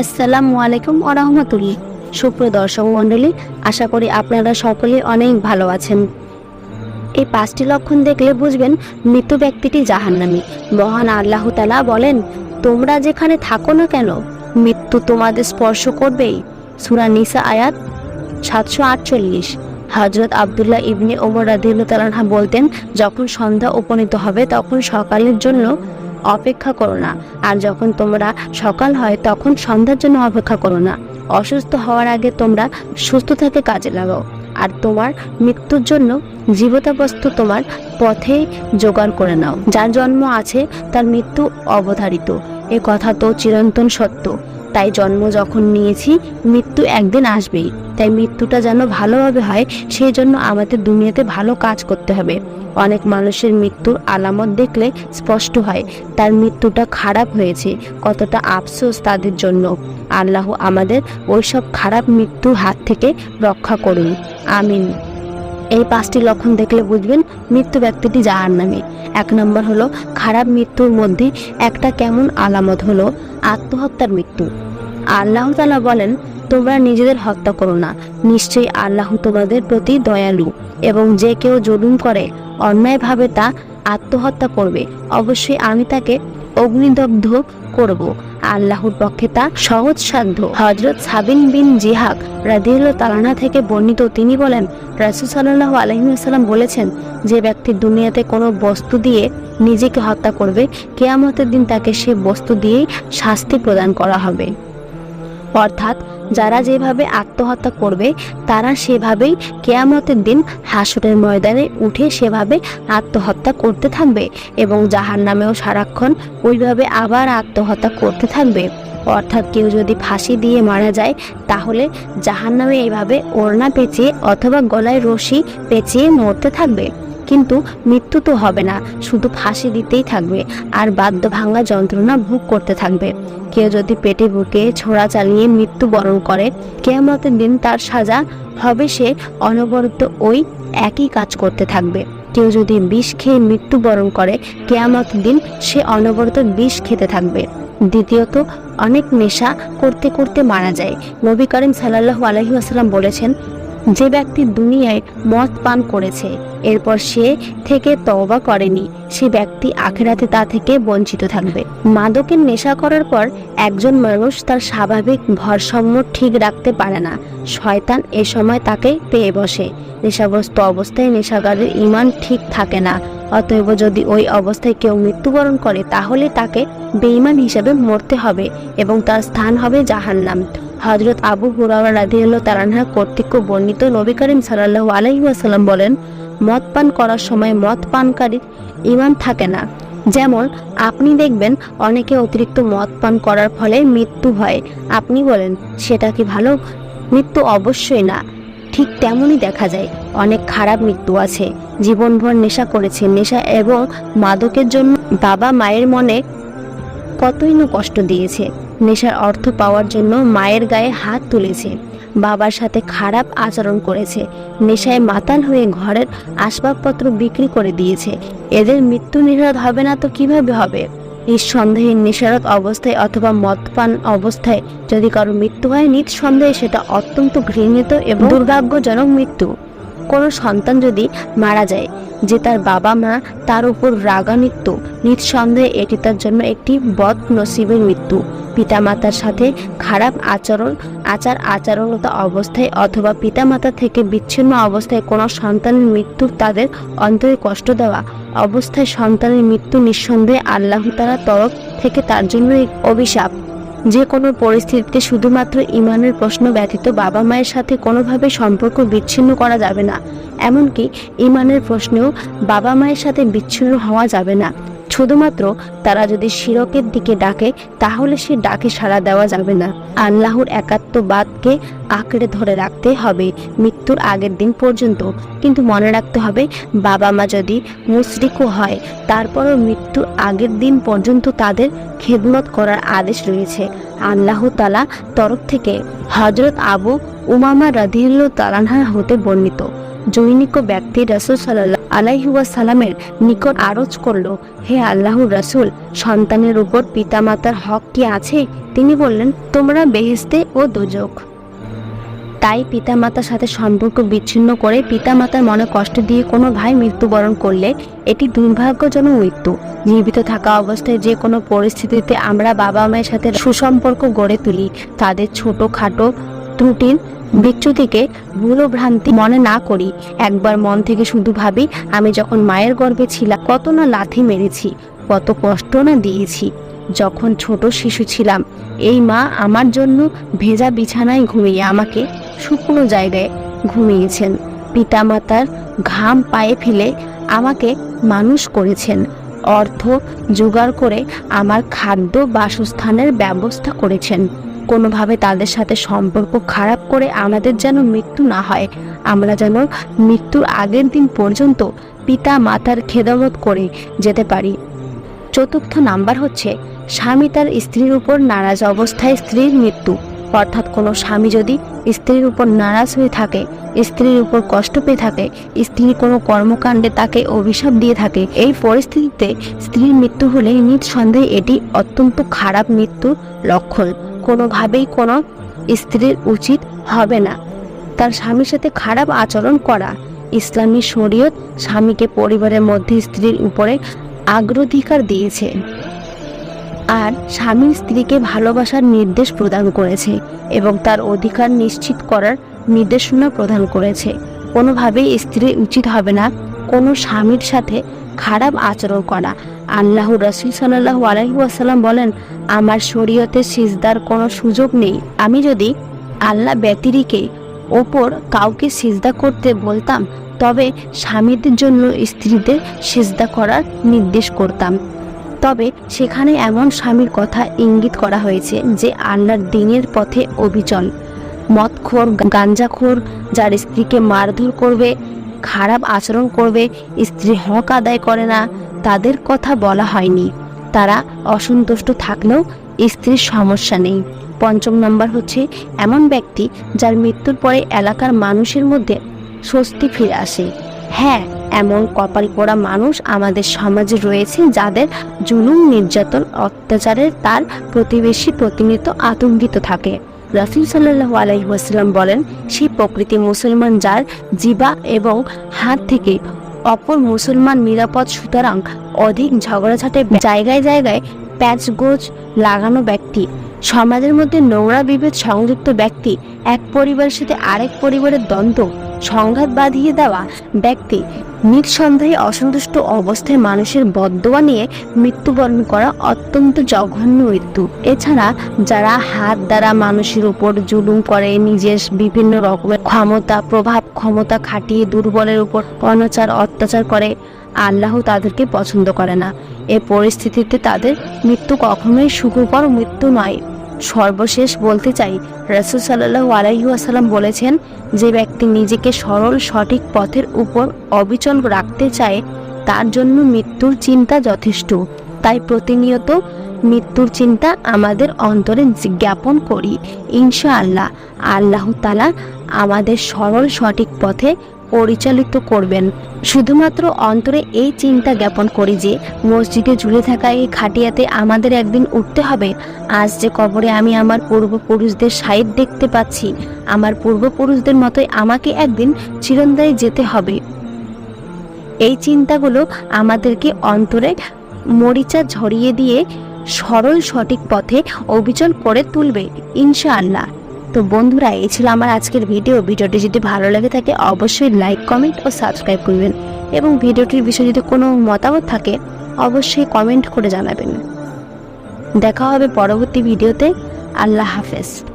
আসসালামু আলাইকুম আরহামতুল্লাহ সুপ্রিয় দর্শক মণ্ডলী, আশা করি আপনারা সকলে অনেক ভালো আছেন। এই পাঁচটি লক্ষণ দেখলে বুঝবেন মৃত্যু ব্যক্তিটি জাহান্নামী। মহান আল্লাহ তালা বলেন, তোমরা যেখানে থাকো না কেন, মৃত্যু তোমাদের স্পর্শ করবেই। সুরা নিসা আয়াত সাতশো আটচল্লিশ। হজরত আবদুল্লাহ ইবনে ওমর রাদিউল্লাহ বলতেন, যখন সন্ধ্যা উপনীত হবে, তখন সকালের জন্য অপেক্ষা করো না। আর যখন তোমরা সকাল হয়, তখন সন্ধ্যার জন্য অপেক্ষা করো না। অসুস্থ হওয়ার আগে তোমরা সুস্থ থাকে কাজে লাগাও। আর তোমার মৃত্যুর জন্য জীবতাবস্তু তোমার পথে জোগাড় করে নাও। যার জন্ম আছে, তার মৃত্যু অবধারিত। এ কথা তো চিরন্তন সত্য। তাই জন্ম যখন নিয়েছি, মৃত্যু একদিন আসবেই। তাই মৃত্যুটা যেন ভালোভাবে হয়, সেই জন্য আমাদের দুনিয়াতে ভালো কাজ করতে হবে। অনেক মানুষের মৃত্যুর আলামত দেখলে স্পষ্ট হয়, তার মৃত্যুটা খারাপ হয়েছে, কতটা আফসোস তাদের জন্য। আল্লাহ আমাদের ওইসব খারাপ মৃত্যুর হাত থেকে রক্ষা করুন। আমিন। এই পাঁচটি লক্ষণ দেখলে বুঝবেন, মৃত্যু ব্যক্তিটি যাহার নামে এক নম্বর হলো, খারাপ মৃত্যুর মধ্যে একটা কেমন আলামত হলো, আত্মহত্যার মৃত্যু। আল্লাহ তালা বলেন, তোমরা নিজেদের হত্যা করো না। নিশ্চয়ই আল্লাহ তোমাদের প্রতি দয়ালু। এবং যে কেউ জুলুম করে, অন্যায়ভাবে তা আত্মহত্যা করবে। অবশ্যই আমি তাকে অগ্নিদগ্ধ করব। আল্লাহর পক্ষে তা সহজ সাধ্য। হজরত সাবিন বিন জিহাক রাদিউল্লাহ তালানা থেকে বর্ণিত তিনি বলেন, রাসুল সাল্লাহ আলহিমসাল্লাম বলেছেন, যে ব্যক্তি দুনিয়াতে কোনো বস্তু দিয়ে নিজেকে হত্যা করবে, কেয়ামতের দিন তাকে সে বস্তু দিয়েই শাস্তি প্রদান করা হবে। অর্থাৎ যারা যেভাবে আত্মহত্যা করবে, তারা সেভাবেই কেয়ামতের দিন হাসুরের ময়দানে উঠে সেভাবে আত্মহত্যা করতে থাকবে এবং জাহার নামেও সারাক্ষণ ওইভাবে আবার আত্মহত্যা করতে থাকবে। অর্থাৎ কেউ যদি ফাঁসি দিয়ে মারা যায়, তাহলে জাহান নামে এইভাবে ওড়না পেঁচিয়ে অথবা গলায় রশি পেঁচিয়ে মরতে থাকবে। কিন্তু মৃত্যু তো হবে না, শুধু ফাঁসি দিতেই থাকবে আর বাদ্য ভাঙা যন্ত্রণা ভোগ করতে থাকবে। কেউ যদি পেটে বুকে ছোড়া চালিয়ে মৃত্যুবরণ করে, কেয়ামতের দিন তার সাজা হবে সে অনবরত ওই একই কাজ করতে থাকবে। কেউ যদি বিষ খেয়ে মৃত্যুবরণ করে, কেয়ামতের দিন সে অনবরত বিষ খেতে থাকবে। দ্বিতীয়ত, অনেক নেশা করতে করতে মারা যায়। নবী করিম সাল্লাহ আলহি আসাল্লাম বলেছেন যে ব্যক্তি দুনিয়ায় মদ পান করেছে, এরপর সে থেকে তওবা করেনি, সে ব্যক্তি আখেরাতে তা থেকে বঞ্চিত থাকবে। মাদকের নেশা করার পর একজন মানুষ তার স্বাভাবিক ভারসাম্য ঠিক রাখতে পারে না। শয়তান এ সময় তাকে পেয়ে বসে। নেশাগ্রস্ত অবস্থায় নেশাগারের ইমান ঠিক থাকে না। অতএব যদি ওই অবস্থায় কেউ মৃত্যুবরণ করে, তাহলে তাকে বেঈমান হিসেবে মরতে হবে এবং তার স্থান হবে জাহান্নাম। হজরত আবু হুরাওয়া কর্তৃক বর্ণিত নবী করিম সাল্লাল্লাহু আলাইহি ওয়াসাল্লাম বলেন, মদ পান করার সময় মদ পানকারীর ইমান থাকে না। যেমন, আপনি দেখবেন অনেকে অতিরিক্ত মদ পান করার ফলে মৃত্যু হয়। আপনি বলেন, সেটা কি ভালো? মৃত্যু অবশ্যই না। ঠিক তেমনই দেখা যায়, অনেক খারাপ মৃত্যু আছে। জীবনভর নেশা করেছে, নেশা এবং মাদকের জন্য বাবা মায়ের মনে কতই না কষ্ট দিয়েছে। নেশার অর্থ পাওয়ার জন্য মায়ের গায়ে হাত তুলেছে। বাবার সাথে খারাপ আচরণ করেছে। নেশায় মাতাল হয়ে ঘরের আসবাবপত্র বিক্রি করে দিয়েছে। এদের মৃত্যু নিরাদ হবে না তো কীভাবে হবে? নিঃসন্দেহে নেশারত অবস্থায় অথবা মদপান অবস্থায় যদি কারও মৃত্যু হয়, নিঃসন্দেহে সেটা অত্যন্ত ঘৃণিত এবং দুর্ভাগ্যজনক মৃত্যু। কোনো সন্তান যদি মারা যায়, যে তার বাবা মা তার উপর রাগান্বিত, নিঃসন্দেহে এটি তার জন্য একটি বদ নসিবের মৃত্যু। পিতামাতার সাথে খারাপ আচরণ, আচার আচরণতা অবস্থায় অথবা পিতামাতা থেকে বিচ্ছিন্ন অবস্থায় কোনো সন্তানের মৃত্যু তাদের অন্তরে কষ্ট দেওয়া অবস্থায় সন্তানের মৃত্যু নিঃসন্দেহে আল্লাহ তাআলার তরফ থেকে তার জন্য অভিশাপ। যে কোনো পরিস্থিতিতে শুধুমাত্র ইমানের প্রশ্ন ব্যতীত বাবা মায়ের সাথে কোনোভাবে সম্পর্ক বিচ্ছিন্ন করা যাবে না। এমনকি ইমানের প্রশ্নেও বাবা মায়ের সাথে বিচ্ছিন্ন হওয়া যাবে না। শুধুমাত্র তারা যদি শিরকের দিকে ডাকে, তাহলে সে ডাকে সাড়া দেওয়া যাবে না। আল্লাহর একাত্মবাদকে আঁকড়ে ধরে রাখতে হবে মৃত্যুর আগের দিন পর্যন্ত। কিন্তু মনে রাখতে হবে, বাবা মা যদি মুশরিকও হয়, তারপরও মৃত্যুর আগের দিন পর্যন্ত তাদের খেদমত করার আদেশ রয়েছে। আল্লাহ তালা তরফ থেকে হজরত আবু উমামা রাদিউল্লাহ তালানহা হতে বর্ণিত। জৈনিক ব্যক্তি রসুল সাল্লাহ আলাইহুয়াসালামের নিকট আরজ করল, হে আল্লাহর রাসূল, সন্তানের উপর পিতামাতার হক কি আছে? তিনি বললেন, তোমরা বেহেস্তে ও দোজক। তাই পিতামাতার সাথে সম্পর্ক বিচ্ছিন্ন করে পিতামাতার মনে কষ্ট দিয়ে কোনো ভাই মৃত্যুবরণ করলে এটি দুর্ভাগ্যজনক মৃত্যু। জীবিত থাকা অবস্থায় যে কোনো পরিস্থিতিতে আমরা বাবা মায়ের সাথে সুসম্পর্ক গড়ে তুলি। তাদের ছোটোখাটো ত্রুটির বিচ্যুতিকে ভুল ভ্রান্তি মনে না করি। একবার মন থেকে শুধু ভাবি, আমি যখন মায়ের গর্ভে ছিলাম, কত না লাথি মেরেছি, কত কষ্ট না দিয়েছি। যখন ছোট শিশু ছিলাম, এই মা আমার জন্য ভেজা বিছানায় ঘুমিয়ে আমাকে শুকনো জায়গায় ঘুমিয়েছেন। পিতামাতার ঘাম পায়ে ফেলে আমাকে মানুষ করেছেন। অর্থ জোগাড় করে আমার খাদ্য বাসস্থানের ব্যবস্থা করেছেন। কোনোভাবে তাদের সাথে সম্পর্ক খারাপ করে আমাদের যেন মৃত্যু না হয়। আমরা যেন মৃত্যুর আগের দিন পর্যন্ত পিতা মাতার খেদমত করে যেতে পারি। চতুর্থ নাম্বার হচ্ছে, স্বামী তার স্ত্রীর উপর নারাজ অবস্থায় স্ত্রীর মৃত্যু। অর্থাৎ কোনো স্বামী যদি স্ত্রীর উপর নারাজ হয়ে থাকে, স্ত্রীর উপর কষ্ট পেয়ে থাকে স্ত্রীর কোনো কর্মকাণ্ডে তাকে অভিশাপ দিয়ে থাকে, এই পরিস্থিতিতে স্ত্রীর মৃত্যু হলে নিঃসন্দেহে এটি অত্যন্ত খারাপ মৃত্যুর লক্ষণ। কোনোভাবেই কোনো স্ত্রীর উচিত হবে না। তার স্বামীর সাথে খারাপ আচরণ করা, ইসলামী শরীয়ত স্বামীকে পরিবারের মধ্যে স্ত্রীর উপরে আগ্রাধিকার দিয়েছে। আর স্বামী স্ত্রীকে ভালোবাসার নির্দেশ প্রদান করেছে এবং তার অধিকার নিশ্চিত করার নির্দেশনা প্রদান করেছে। কোনোভাবেই স্ত্রী উচিত হবে না কোনো স্বামীর সাথে খারাপ আচরণ করা। আল্লাহ রসুল সাল্লাহ আলহিউসাল্লাম বলেন, আমার শরীয়তে সিজদার কোনো সুযোগ নেই। আমি যদি আল্লাহ ব্যতিরিকে ওপর কাউকে সিজদা করতে বলতাম, তবে স্বামীদের জন্য স্ত্রীদের সিজদা করার নির্দেশ করতাম। তবে সেখানে এমন স্বামীর কথা ইঙ্গিত করা হয়েছে যে আল্লাহর দিনের পথে অবিচল, মদখোর, গাঞ্জাখোর, যার স্ত্রীকে মারধর করবে খারাপ আচরণ করবে, স্ত্রী হক আদায় করে না, তাদের কথা বলা হয়নি। তারা অসন্তুষ্ট থাকলেও স্ত্রীর সমস্যা নেই। পঞ্চম নম্বর হচ্ছে, এমন ব্যক্তি যার মৃত্যুর পরে এলাকার মানুষের মধ্যে স্বস্তি ফিরে আসে। হ্যাঁ এমন কপাল পোড়া মানুষ আমাদের সমাজে রয়েছে যাদের জুলুম, নির্যাতন অত্যাচারের তার প্রতিবেশী প্রতিনিয়ত আতঙ্কিত থাকে। রাসুল সাল্লাহ আলাইসাল্লাম বলেন, সেই প্রকৃতি মুসলমান যার জিবা এবং হাত থেকে অপর মুসলমান নিরাপদ সুতরাং অধিক ঝগড়াঝাটে জায়গায় জায়গায় প্যাচগোজ লাগানো ব্যক্তি, সমাজের মধ্যে নোংরা বিভেদ সংযুক্ত ব্যক্তি, এক পরিবারের সাথে আরেক পরিবারের দ্বন্দ্ব, সংঘাত বাঁধিয়ে দেওয়া ব্যক্তি নিঃসন্দেহে অসন্তুষ্ট অবস্থায় মানুষের বদদোয়া নিয়ে মৃত্যুবরণ করা অত্যন্ত জঘন্য মৃত্যু এছাড়া যারা হাত দ্বারা মানুষের উপর জুলুম করে, নিজের বিভিন্ন রকমের ক্ষমতা, প্রভাব, ক্ষমতা খাটিয়ে দুর্বলের উপর অনাচার, অত্যাচার করে, আল্লাহ তাদেরকে পছন্দ করে না। এ পরিস্থিতিতে তাদের মৃত্যু কখনোই সুখকর মৃত্যু নয়। সর্বশেষ বলতে চাই, রসুল সাল্লাহ আলাইহাসাল্লাম বলেছেন, যে ব্যক্তি নিজেকে সরল, সঠিক পথের উপর অবিচল রাখতে চায়, তার জন্য মৃত্যুর চিন্তা যথেষ্ট। তাই প্রতিনিয়ত মৃত্যুর চিন্তা আমাদের অন্তরে জ্ঞাপন করি, ইনশাআল্লাহ। আল্লাহ তালা আমাদের সরল, সঠিক পথে পরিচালিত করবেন। শুধুমাত্র অন্তরে এই চিন্তা জ্ঞাপন করি যে, মসজিদে ঝুলে থাকা এই খাটিয়াতে আমাদের একদিন উঠতে হবে। আজ যে কবরে আমি আমার পূর্বপুরুষদের সাইড দেখতে পাচ্ছি, আমার পূর্বপুরুষদের মতোই আমাকে একদিন চিরন্দায় যেতে হবে। এই চিন্তাগুলো আমাদেরকে অন্তরে মরিচা ঝরিয়ে দিয়ে সরল সঠিক পথে অবিচল করে তুলবে, ইনশাআল্লাহ। তো বন্ধুরা, এই ছিল আমার আজকের ভিডিও। ভিডিওটি যদি ভালো লাগে থাকে, অবশ্যই লাইক, কমেন্ট ও সাবস্ক্রাইব করবেন। এবং ভিডিওটির বিষয়ে যদি কোনো মতামত থাকে, অবশ্যই কমেন্ট করে জানাবেন। দেখা হবে পরবর্তী ভিডিওতে। আল্লাহ হাফেজ।